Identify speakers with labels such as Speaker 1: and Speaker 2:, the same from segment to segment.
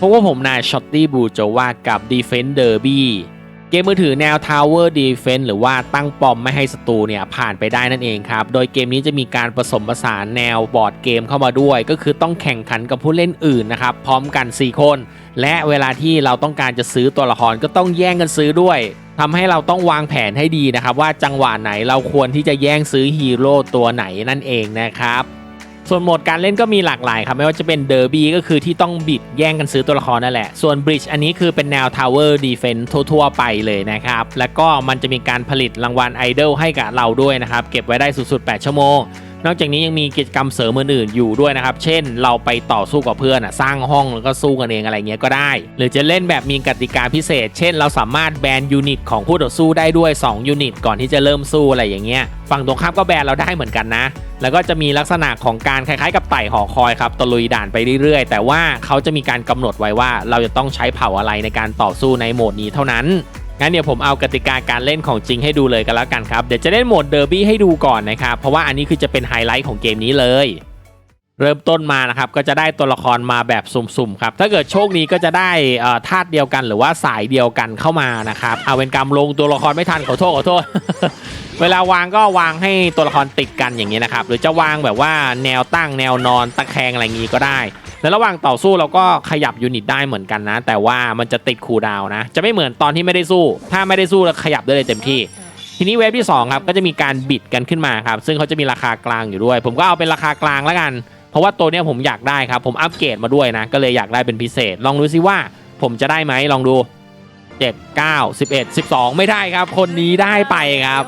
Speaker 1: เพราะว่าผมนายช็อตตี้บูโจว่ากับ Defense Derby เกมมือถือแนว Tower Defense หรือว่าตั้งปอมไม่ให้ศัตรูเนี่ยผ่านไปได้นั่นเองครับ โดยเกมนี้จะมีการผสมผสานแนวบอร์ดเกมเข้ามาด้วย ก็คือต้องแข่งขันกับผู้เล่นอื่นนะครับ พร้อมกัน 4 คน และเวลาที่เราต้องการจะซื้อตัวละครก็ต้องแย่งกันซื้อด้วยทำให้เราต้องวางแผนให้ดีนะครับ ว่าจังหวะไหนเราควรที่จะแย่งซื้อฮีโร่ตัวไหนนั่นเองนะครับ ส่วนโหมดการเล่นก็มีหลากหลายครับไม่ว่าจะเป็นเดอร์บี้ก็คือที่ต้องบิดแย่งกันซื้อตัวละครนั่นแหละ ส่วนบริดจ์อันนี้คือเป็นแนวทาวเวอร์ดีฟ ens ทั่วๆไปเลยนะครับ แล้วก็มันจะมีการผลิตรางวัลไอดอลให้กับเราด้วยนะครับ เก็บไว้ได้สูงสุด 8 ชั่วโมง นอกจากนี้ยังมีกิจกรรมเสริมอื่นๆอยู่ด้วยนะครับ เช่น เราไปต่อสู้กับเพื่อนอะสร้างห้องแล้วก็สู้กันเองอะไรเงี้ยก็ได้ หรือจะเล่นแบบมีกติกาพิเศษ เช่น เราสามารถแบนยูนิตของผู้ต่อสู้ได้ด้วย2ยูนิตก่อนที่จะเริ่มสู้อะไรอย่างเงี้ยฝั่งตรงข้ามก็แบนเราได้เหมือนกันนะ แล้วก็จะมีลักษณะของการคล้ายๆ กับไต่หอคอยครับตะลุยด่านไปเรื่อยๆ แต่ว่าเขาจะมีการกำหนดไว้ว่า เราจะต้องใช้เผ่าอะไรในการต่อสู้ในโหมดนี้เท่านั้น งั้นเดี๋ยวผมเอากติกาการเล่นของจริงให้ดูเลยกันแล้วกันครับ เดี๋ยวจะเล่นโหมดเดอร์บี้ให้ดูก่อนนะครับ เพราะว่าอันนี้คือจะเป็นไฮไลท์ของเกมนี้เลย เริ่มต้นมานะครับ ก็จะได้ตัวละครมาแบบสุ่มๆครับ ถ้าเกิดโชคดีก็จะได้ธาตุเดียวกันหรือว่าสายเดียวกันเข้ามานะครับ เอาเป็นกรรมลงตัวละครไม่ทันขอโทษขอโทษ เวลาวางก็วางให้ตัวละครติดกันอย่างนี้นะครับ หรือจะวางแบบว่าแนวตั้งแนวนอนตะแคงอะไรอย่างนี้ก็ได้ ในระหว่างต่อสู้เราก็ขยับยูนิตได้เหมือนกันนะ แต่ว่ามันจะติดคูลดาวนะ จะไม่เหมือนตอนที่ไม่ได้สู้ ถ้าไม่ได้สู้เราขยับได้เลยเต็มที่ทีนี้เวฟที่สองครับก็จะมีการบิดกันขึ้นมาครับซึ่งเขาจะมีราคากลางอยู่ด้วย ผมก็เอาเป็นราคากลางแล้วกัน เพราะว่าตัวนี้ผมอยากได้ครับผมอัปเกรดมาด้วยนะ ก็เลยอยากได้เป็นพิเศษ ลองดูซิว่าผมจะได้ไหมลองดู 7 9 11 12 ไม่ได้ครับ คนนี้ได้ไปครับ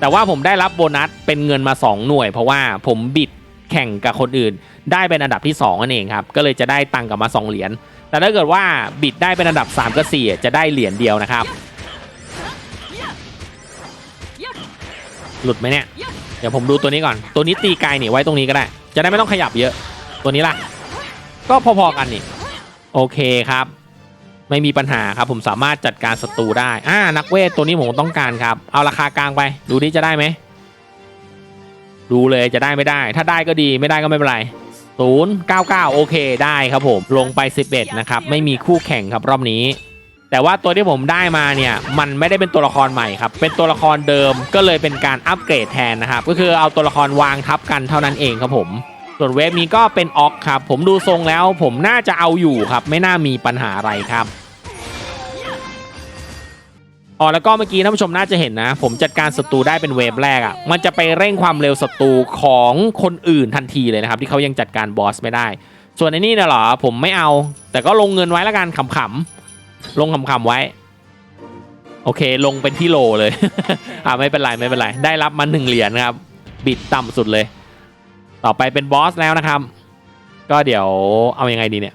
Speaker 1: แต่ว่าผมได้รับโบนัสเป็นเงินมา 2 หน่วย เพราะว่าผมบิด แข่งกับคนอื่น ได้เป็นอันดับที่2นั่นเองครับก็เลยจะได้ตังกลับมา 2 เหรียญแต่ถ้าเกิดว่าบิดได้เป็นอันดับ 3 กับ4จะได้เหรียญเดียวนะครับ หลุดไหมเนี่ยเดี๋ยวผมดูตัวนี้ก่อน ตัวนี้ตีไกลนี่ไว้ตรงนี้ก็ได้ จะได้ไม่ต้องขยับเยอะ ตัวนี้ล่ะ ก็พอๆกันนี่ โอเคครับ ไม่มีปัญหาครับผมสามารถจัดการศัตรูได้ อ่า นักเวทตัวนี้ผมต้องการครับ เอาราคากลางไป ดูดิจะได้ไหม ดูเลยจะได้ไม่ได้ ถ้าได้ก็ดีไม่ได้ก็ไม่เป็นไรศูนย์เก้าเก้าโอเคได้ครับผม ลงไป 11 นะครับ ไม่มีคู่แข่งครับรอบนี้ แต่ว่าตัวที่ผมได้มาเนี่ย มันไม่ได้เป็นตัวละครใหม่ครับ เป็นตัวละครเดิมก็เลยเป็นการอัปเกรดแทนนะครับ ก็คือเอาตัวละครวางทับกันเท่านั้นเองครับผม ส่วนเวฟนี้ก็เป็นออกครับ ผมดูทรงแล้วผมน่าจะเอาอยู่ครับ ไม่น่ามีปัญหาอะไรครับ อ๋อแล้วก็เมื่อกี้ท่านผู้ชมน่าจะเห็นนะ ผมจัดการศัตรูได้เป็นเวฟแรกอะ่ะมันจะไปเร่งความเร็วศัตรูของคนอื่นทันทีเลยนะครับ ที่เขายังจัดการบอสไม่ได้ ส่วนในนี่เนี่ยเหรอผมไม่เอา แต่ก็ลงเงินไว้แล้วกันขำๆลงขำๆไว้ โอเค ลงเป็นที่โลเลย อ่าไม่เป็นไรไม่เป็นไร ได้รับมาหนึ่งเหรียญนะครับ บิดต่ำสุดเลย ต่อไปเป็นบอสแล้วนะครับ ก็เดี๋ยวเอายังไงดีเนี่ย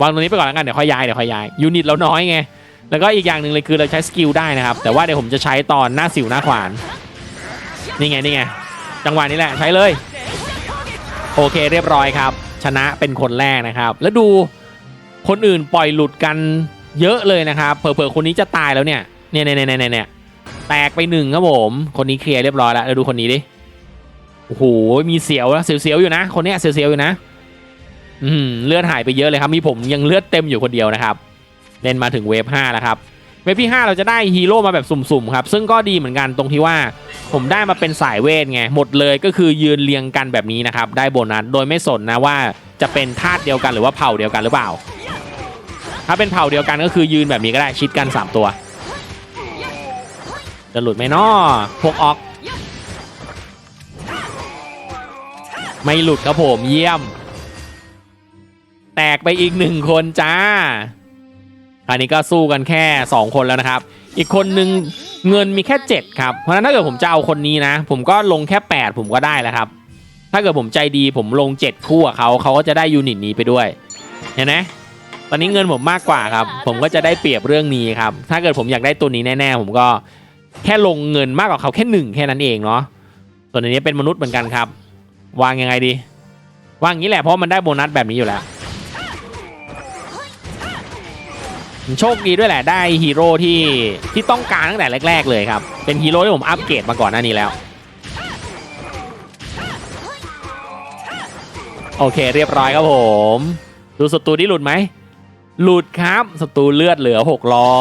Speaker 1: วางตรงนี้ไปก่อนแล้วกันเดี๋ยวค่อยย้ายเดี๋ยวค่อยย้ายยูนิตเราน้อยไง แล้วก็อีกอย่างหนึ่งเลยคือเราใช้สกิลได้นะครับ แต่ว่าเดี๋ยวผมจะใช้ตอนหน้าสิวหน้าขวาน นี่ไงนี่ไง จังหวะนี้แหละใช้เลย โอเคเรียบร้อยครับ ชนะเป็นคนแรกนะครับ แล้วดูคนอื่นปล่อยหลุดกันเยอะเลยนะครับเผลอๆคนนี้จะตายแล้วเนี่ยเนี่ยเนี่ยเนี่ยเนี่ยแตกไปหนึ่งครับผม คนนี้เคลียร์เรียบร้อยแล้วแล้วดูคนนี้ดิโอ้โหมีเสียวนะเสียวๆอยู่นะ คนเนี้ยเสียวๆอยู่นะ อืมเลือดหายไปเยอะเลยครับมีผมยังเลือดเต็มอยู่คนเดียวนะครับ เล่นมาถึงเวฟ5แล้วครับ เวฟที่ 5 เราจะได้ฮีโร่มาแบบสุ่มๆครับ ซึ่งก็ดีเหมือนกันตรงที่ว่า ผมได้มาเป็นสายเวทไง หมดเลยก็คือยืนเรียงกันแบบนี้นะครับ ได้โบนัสโดยไม่สนนะว่าจะเป็นธาตุเดียวกันหรือว่าเผ่าเดียวกันหรือเปล่า ถ้าเป็นเผ่าเดียวกันก็คือยืนแบบนี้ก็ได้ชิดกัน 3 ตัว จะหลุดไหมน้อพวกออก ไม่หลุดครับผมเยี่ยม แตกไปอีกหนึ่งคนจ้า อันนี้ก็สู้กันแค่ 2 คนแล้วนะครับ อีกคนนึงเงินมีแค่ 7 ครับ เพราะฉะนั้นถ้าเกิดผมจะเอาคนนี้นะ ผมก็ลงแค่ 8 ผมก็ได้แล้วครับ ถ้าเกิดผมใจดีผมลง 7 คู่กับเขาเขาก็จะได้ยูนิตนี้ไปด้วย เห็นไหมตอนนี้เงินผมมากกว่าครับ ผมก็จะได้เปรียบเรื่องนี้ครับ ถ้าเกิดผมอยากได้ตัวนี้แน่ๆ ผมก็แค่ลงเงินมากกว่าเขาแค่หนึ่งแค่นั้นเองเนาะ ส่วนอันนี้เป็นมนุษย์เหมือนกันครับ วางยังไงดี วางอย่างนี้แหละเพราะมันได้โบนัสแบบนี้อยู่แล้ว โชคดีด้วยแหละได้ฮีโร่ที่ที่ต้องการตั้งแต่แรก ๆ เลยครับ เป็นฮีโร่ที่ผมอัปเกรดมาก่อนหน้านี้แล้ว โอเคเรียบร้อยครับผม ดูศัตรูที่หลุดไหม หลุดครับศัตรูเลือดเหลือ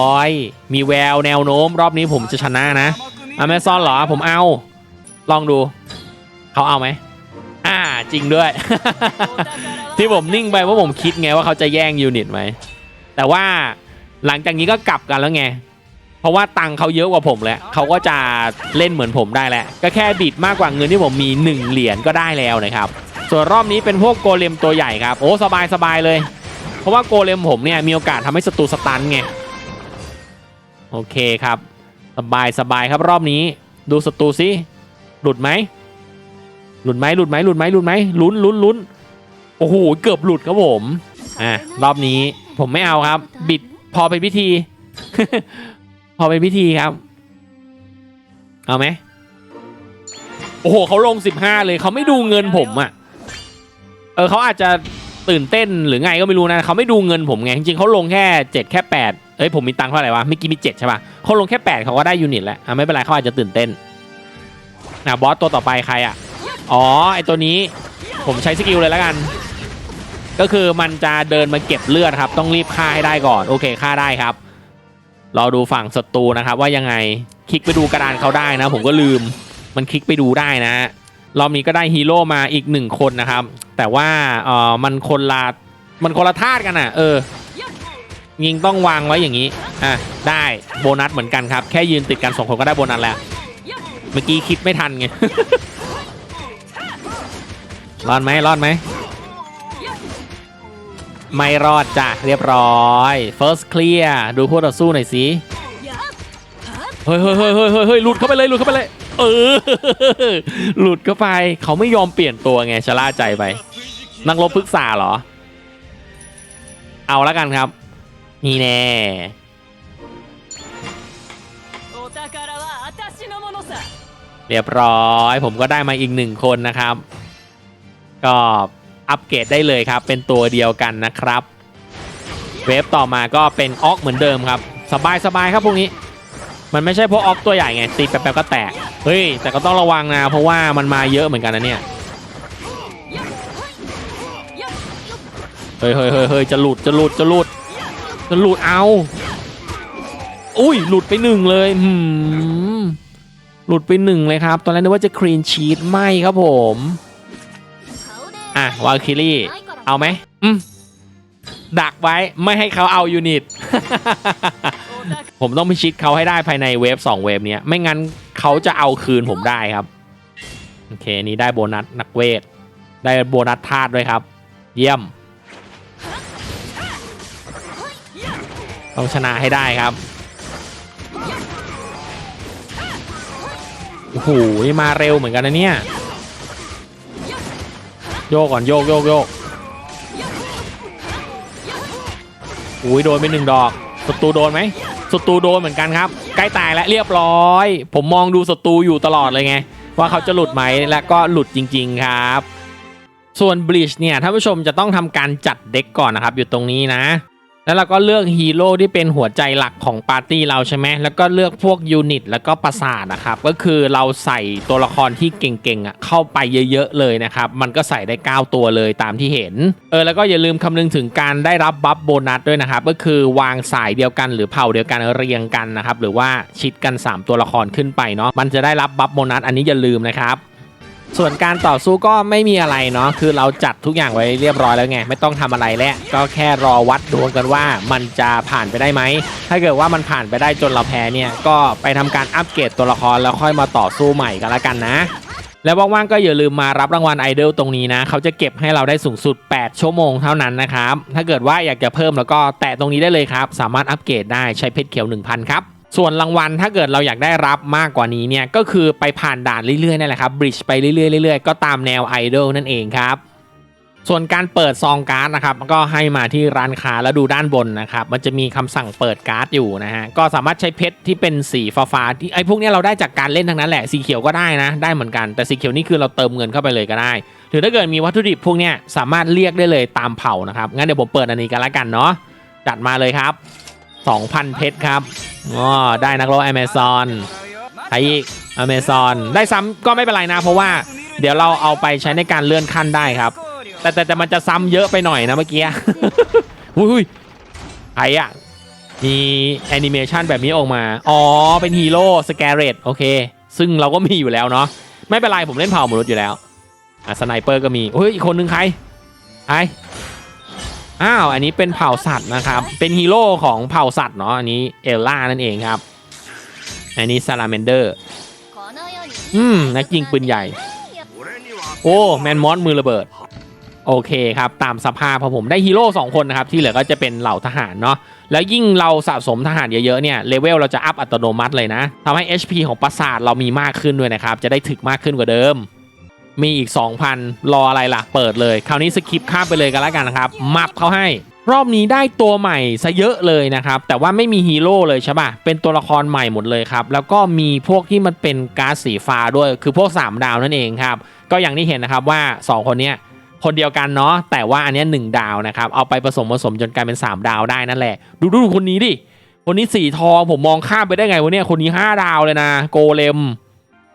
Speaker 1: 600 มีแววแนวโน้ม รอบนี้ผมจะชนะนะอเมซอนเหรอผมเอา ลองดูเขาเอาไหมอ่าจริงด้วย ที่ผมนิ่งไปเพราะผมคิดไงว่าเขาจะแย่งยูนิตไหมแต่ว่า หลังจากนี้ก็กลับกันแล้วไง เพราะว่าตังเขาเยอะกว่าผมแล้วเขาก็จะเล่นเหมือนผมได้แหละก็แค่บิดมากกว่าเงินที่ผมมี 1 เหรียญก็ได้แล้วนะครับ ส่วนรอบนี้เป็นพวกโกเลมตัวใหญ่ครับ โอ้สบายสบายเลย เพราะว่าโกเลมผมเนี่ยมีโอกาสทำให้ศัตรูสตันไง โอเคครับ สบายสบายครับรอบนี้ ดูศัตรูสิหลุดไหมหลุดไหมหลุดไหมหลุดไหมหลุดไหมลุ้นลุ้นลุ้นโอ้โหเกือบหลุดครับผมอะรอบนี้ผมไม่เอาครับ บิด พอเป็นพิธี พอเป็นพิธีครับ เอาไหมโอ้โหเขาลง15เลยเขาไม่ดูเงินผมอะ่ะ เออเขาอาจจะตื่นเต้นหรือไงก็ไม่รู้นะเขาไม่ดูเงินผมไงจริงๆเขาลงแค่7แค่8เอ้ยผมมีตังค์เท่าไหร่วะเมื่อกี้มี7ใช่ปะเขาลงแค่8เขาก็ได้ยูนิตแล้วอะไม่เป็นไรเขาอาจจะตื่นเต้นนะบอสตัวต่อไปใครอะ อ๋อไอตัวนี้ผมใช้สกิลเลยแล้วกัน ก็คือมันจะเดินมาเก็บเลือดครับ ต้องรีบฆ่าให้ได้ก่อน โอเคฆ่าได้ครับรอดูฝั่งศัตรูนะครับ ว่ายังไงคลิกไปดูกระดานเขาได้นะ ผมก็ลืมมันคลิกไปดูได้นะรอบนี้ก็ได้ฮีโร่มาอีกหนึ่งคนนะครับ แต่ว่าเออมันคนละมันคนละธาตุกันอะ เออ ยิงต้องวางไว้อย่างนี้อะได้โบนัสเหมือนกันครับ แค่ยืนติดกันสองคนก็ได้โบนัสแล้ว เมื่อกี้คิดไม่ทันไงรอดไหมรอดไหม ไม่รอดจ้ะเรียบร้อย first clear ดูพวกเราสู้หน่อยสิเฮ้ยเฮ้ยเฮ้ยเฮ้ยเฮ้ยหลุดเข้าไปเลยหลุดเข้าไปเลย เออ หลุดเข้าไปเขาไม่ยอมเปลี่ยนตัวไงชะล่าใจไป นักรบพึกษาเหรอ เอาละกันครับ นี่แน่เรียบร้อย ผมก็ได้มาอีกหนึ่งคนนะครับ ก็ อัปเกรดได้เลยครับ เป็นตัวเดียวกันนะครับ เวฟต่อมาก็เป็นออกเหมือนเดิมครับ สบายสบายครับพวกนี้ มันไม่ใช่พวกออกตัวใหญ่ไงตีแป๊บๆก็แตก เฮ้ย แต่ก็ต้องระวังนะ เพราะว่ามันมาเยอะเหมือนกันนะเนี่ยเฮ้ยเฮ้ยเฮ้ยเฮ้ยจะหลุดจะหลุดจะหลุดจะหลุดเอา อุ้ยหลุดไปหนึ่งเลยหืมหลุดไปหนึ่งเลยครับ ตอนแรกนึกว่าจะครีนชีตไม่ครับผม อะวาคิลี่เอาไหมอืมดักไว้ไม่ให้เขาเอายูนิต ผมต้องพิชิตเขาให้ได้ภายในเวฟ2เวฟเนี้ยไม่งั้นเขาจะเอาคืนผมได้ครับ โอเคนี่ได้โบนัสนักเวท ได้โบนัสธาตุด้วยครับ เยี่ยมต้องชนะให้ได้ครับโอ้โหมาเร็วเหมือนกันนะเนี่ย โยกก่อนโยกโยกโยกอุ้ยโดนไปหนึ่งดอกศัตรูโดนไหมศัตรูโดนเหมือนกันครับใกล้ตายแล้วเรียบร้อย ผมมองดูศัตรูอยู่ตลอดเลยไง ว่าเขาจะหลุดไหมและก็หลุดจริง ๆครับ ส่วนบลิชเนี่ยท่านผู้ชมจะต้องทำการจัดเด็กก่อนนะครับ อยู่ตรงนี้นะ แล้วเราก็เลือกฮีโร่ที่เป็นหัวใจหลักของปาร์ตี้เราใช่ไหมแล้วก็เลือกพวกยูนิตแล้วก็ประสาทนะครับก็คือเราใส่ตัวละครที่เก่งๆอะเข้าไปเยอะๆเลยนะครับมันก็ใส่ได้ 9 ตัวเลยตามที่เห็นเออแล้วก็อย่าลืมคำนึงถึงการได้รับบัฟโบนัสด้วยนะครับก็คือวางสายเดียวกันหรือเผ่าเดียวกันเรียงกันนะครับหรือว่าชิดกัน 3 ตัวละครขึ้นไปเนาะมันจะได้รับบัฟโบนัสอันนี้อย่าลืมนะครับ ส่วนการต่อสู้ก็ไม่มีอะไรเนาะคือเราจัดทุกอย่างไว้เรียบร้อยแล้วไงไม่ต้องทำอะไรแล้วก็แค่รอวัดดวงกันว่ามันจะผ่านไปได้ไหมถ้าเกิดว่ามันผ่านไปได้จนเราแพ้เนี่ยก็ไปทำการอัปเกรดตัวละครแล้วค่อยมาต่อสู้ใหม่กันละกันนะ แล้วว่างๆก็อย่าลืมมารับรางวัลไอดอลตรงนี้นะ เขาจะเก็บให้เราได้สูงสุด 8 ชั่วโมงเท่านั้นนะครับถ้าเกิดว่าอยากจะเพิ่มแล้วก็แตะตรงนี้ได้เลยครับ สามารถอัปเกรดได้ใช้เพชรเขียว 1000 ครับ ส่วนรางวัลถ้าเกิดเราอยากได้รับมากกว่านี้เนี่ยก็คือไปผ่านด่านเรื่อยๆนั่นแหละครับบริดจ์ไปเรื่อยๆเรื่อยๆก็ตามแนวไอดอลนั่นเองครับ ส่วนการเปิดซองการ์ดนะครับก็ให้มาที่ร้านค้าแล้วดูด้านบนนะครับมันจะมีคำสั่งเปิดการ์ดอยู่นะฮะก็สามารถใช้เพชรที่เป็นสีฟ้าๆที่ไอ้พวกนี้เราได้จากการเล่นทั้งนั้นแหละสีเขียวก็ได้นะได้เหมือนกันแต่สีเขียวนี่คือเราเติมเงินเข้าไปเลยก็ได้หรือถ้าเกิดมีวัตถุดิบพวกนี้สามารถเรียกได้เลยตามเผ่านะครับงั้นเดี๋ยวผมเปิดอันนี้กันละกันเนาะจัดมาเลยครับ 2,000 เพชรครับอ๋อได้นักรบอเมซอนใครอีกอเมซอนได้ซ้ำก็ไม่เป็นไรนะ เพราะว่าเดี๋ยวเราเอาไปใช้ในการเลื่อนขั้นได้ครับ แต่แต่แต่มันจะซ้ำเยอะไปหน่อยนะเมื่อกี้อุ้ยใครอะมีแอนิเมชันแบบนี้ออกมา อ๋อ เป็นฮีโร่สแกเรตโอเค ซึ่งเราก็มีอยู่แล้วเนาะ ไม่เป็นไร ผมเล่นเผ่ามนุษย์อยู่แล้ว อะ สไนเปอร์ก็มีเฮ้ย อีกคนนึงใครใคร อ้าวอันนี้เป็นเผ่าสัตว์นะครับ เป็นฮีโร่ของเผ่าสัตว์เนาะอันนี้เอลล่านั่นเองครับ อันนี้ซาลาเมนเดอร์
Speaker 2: อืมนักยิงปืนใหญ่
Speaker 1: ญ่ โอ้แมนมอสมือระเบิด โอเคครับ ตามสภาพพอผมได้ฮีโร่สองคนนะครับ ที่เหลือก็จะเป็นเหล่าทหารเนาะแล้วยิ่งเราสะสมทหารเยอะๆเนี่ยเลเวลเราจะอัพอัตโนมัติเลยนะทำให้ HP ของปราสาทเรามีมากขึ้นด้วยนะครับ จะได้ถึกมากขึ้นกว่าเดิม มีอีก 2,000 รออะไรล่ะ เปิดเลย คราวนี้สคิปข้ามไปเลยกันแล้วกันนะครับ มับเขาให้รอบนี้ได้ตัวใหม่ซะเยอะเลยนะครับ แต่ว่าไม่มีฮีโร่เลยใช่ปะเป็นตัวละครใหม่หมดเลยครับ แล้วก็มีพวกที่มันเป็นก๊าซสีฟ้าด้วย คือพวก 3 ดาวนั่นเองครับ ก็อย่างที่เห็นนะครับว่า 2 คนเนี้ยคนเดียวกันเนาะ แต่ว่าอันเนี้ยหนึ่งดาวนะครับ เอาไปผสมผสมจนกลายเป็น 3 ดาวได้นั่นแหละ ดูดูคนนี้ดิ คนนี้สีทองผมมองข้ามไปได้ไงวะเนี่ย คนนี้ 5 ดาวเลยนะ โกเลม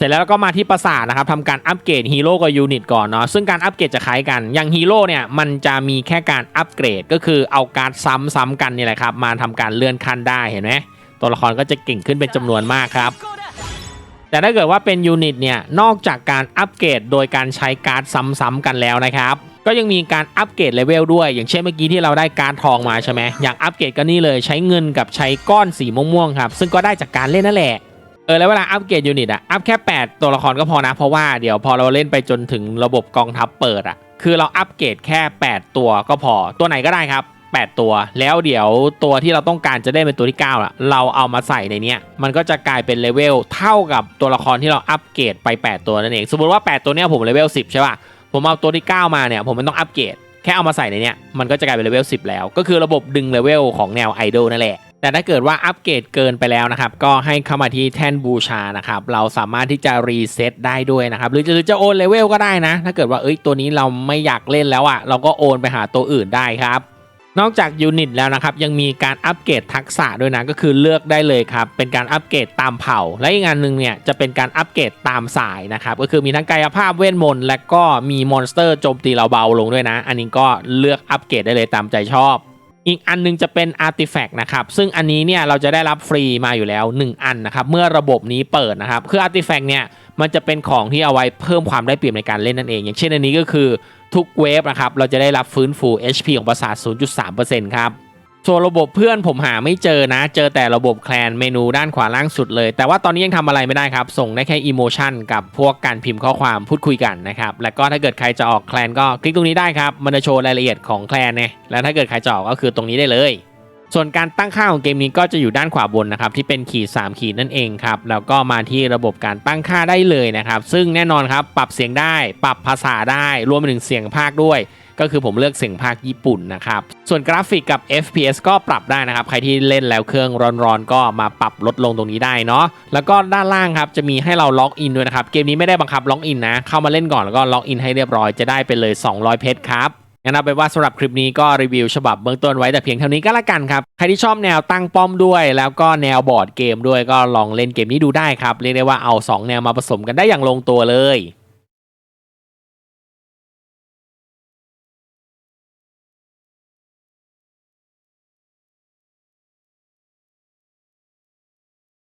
Speaker 1: สร็จแล้วก็มาที่ปราสาทนะครับทำการอัปเกรดฮีโร่กับยูนิตก่อนเนาะซึ่งการอัปเกรดจะคล้ายกัน อย่างฮีโร่เนี่ยมันจะมีแค่การอัปเกรดก็คือเอาการดซ้ำๆกันนี่แหละครับมาทำการเลื่อนขั้นได้เห็นไหมตัวละครก็จะเก่งขึ้นเป็นจำนวนมากครับแต่ถ้าเกิดว่าเป็นยูนิตเนี่ยนอกจากการอัปเกรดโดยการใช้การ์ดซ้ำๆกันแล้วนะครับก็ยังมีการอัปเกรดเลเวลด้วย อย่างเช่นเมื่อกี้ที่เราได้การ์ดทองมาใช่ไหมอย่างอัปเกรดก็นี่เลยใช้เงินกับใช้ก้อนสีม่วงๆครับซึ่งก็ได้จากการเล่นนั่นแหละ เออแล้วเวลาอัปเกรดยูนิตอะอัพแค่ 8 ตัวละครก็พอนะ เพราะว่าเดี๋ยวพอเราเล่นไปจนถึงระบบกองทัพเปิดอะคือเราอัปเกรดแค่ 8 ตัวก็พอตัวไหนก็ได้ครับ 8 ตัว แล้วเดี๋ยวตัวที่เราต้องการจะได้เป็นตัวที่9อะเราเอามาใส่ในเนี้ยมันก็จะกลายเป็นเลเวลเท่ากับตัวละครที่เราอัปเกรดไป 8 ตัวนั่นเองสมมติว่า 8 ตัวเนี้ยผมเลเวล10ใช่ป่ะผมเอาตัวที่ 9 มาเนี่ยผมไม่ต้องอัปเกรดแค่เอามาใส่ในเนี้ยมันก็จะกลายเป็นเลเวล10 แล้ว ก็คือระบบดึงเลเวลของแนวไอดอลนั่นแหละ แต่ถ้าเกิดว่าอัปเกรดเกินไปแล้วนะครับ ก็ให้เข้ามาที่แท่นบูชานะครับ เราสามารถที่จะรีเซ็ตได้ด้วยนะครับ หรือจะหรือจะโอนเลเวลก็ได้นะ ถ้าเกิดว่าเอ้ยตัวนี้เราไม่อยากเล่นแล้วอะ่ะ เราก็โอนไปหาตัวอื่นได้ครับนอกจากยูนิตแล้วนะครับยังมีการอัปเกรดทักษะด้วยนะก็คือเลือกได้เลยครับเป็นการอัปเกรดตามเผ่า และอีกงานหนึ่งเนี่ยจะเป็นการอัปเกรดตามสายนะครับก็คือมีทั้งกายภาพเวทมนต์และก็มีมอนสเตอร์โจมตีเราเบาลงด้วยนะ อันนี้ก็เลือกอัปเกรดได้เลยตามใจชอบ อีกอันหนึงจะเป็นอาร์ติแฟกต์นะครับซึ่งอันนี้เนี่ยเราจะได้รับฟรีมาอยู่แล้ว 1 อันนะครับเมื่อระบบนี้เปิดนะครับคืออาร์ติแฟกต์เนี่ยมันจะเป็นของที่เอาไว้เพิ่มความได้เปรียบในการเล่นนั่นเอง อย่างเช่นอันนี้ก็คือทุกเวฟนะครับเราจะได้รับฟื้นฟู HP ของประสาท 0.3%ครับ ส่วนระบบเพื่อนผมหาไม่เจอนะ เจอแต่ระบบแคลนเมนูด้านขวาล่างสุดเลย แต่ว่าตอนนี้ยังทำอะไรไม่ได้ครับ ส่งได้แค่อีโมชันกับพวกการพิมพ์ข้อความพูดคุยกันนะครับ แล้วก็ถ้าเกิดใครจะออกแคลนก็คลิกตรงนี้ได้ครับ มันจะโชว์รายละเอียดของแคลนเนี่ยแล้วถ้าเกิดใครจะออกก็คือตรงนี้ได้เลย ส่วนการตั้งค่าของเกมนี้ก็จะอยู่ด้านขวาบนนะครับที่เป็นขีด 3 ขีดนั่นเองครับ แล้วก็มาที่ระบบการตั้งค่าได้เลยนะครับ ซึ่งแน่นอนครับปรับเสียงได้ ปรับภาษาได้ รวมไปถึงเสียงภาคด้วย ก็คือผมเลือกเสียงภาคญี่ปุ่นนะครับ ส่วนกราฟิกกับ FPS ก็ปรับได้นะครับ ใครที่เล่นแล้วเครื่องร้อนๆ ก็มาปรับลดลงตรงนี้ได้เนาะแล้วก็ด้านล่างครับจะมีให้เราล็อกอินด้วยนะครับ เกมนี้ไม่ได้บังคับล็อกอินนะเข้ามาเล่นก่อนแล้วก็ล็อกอินให้เรียบร้อยจะได้ไปเลย 200 เพชรครับงั้นเอาเป็นว่าสำหรับคลิปนี้ก็รีวิวฉบับเบื้องต้นไว้แต่เพียงเท่านี้ก็แล้วกันครับ ใครที่ชอบแนวตั้งป้อมด้วย แล้วก็แนวบอร์ดเกมด้วยก็ลองเล่นเกมนี้ดูได้ครับ เรียกได้ว่าเอา 2 แนวมาผสมกันได้อย่างลงตัวเลย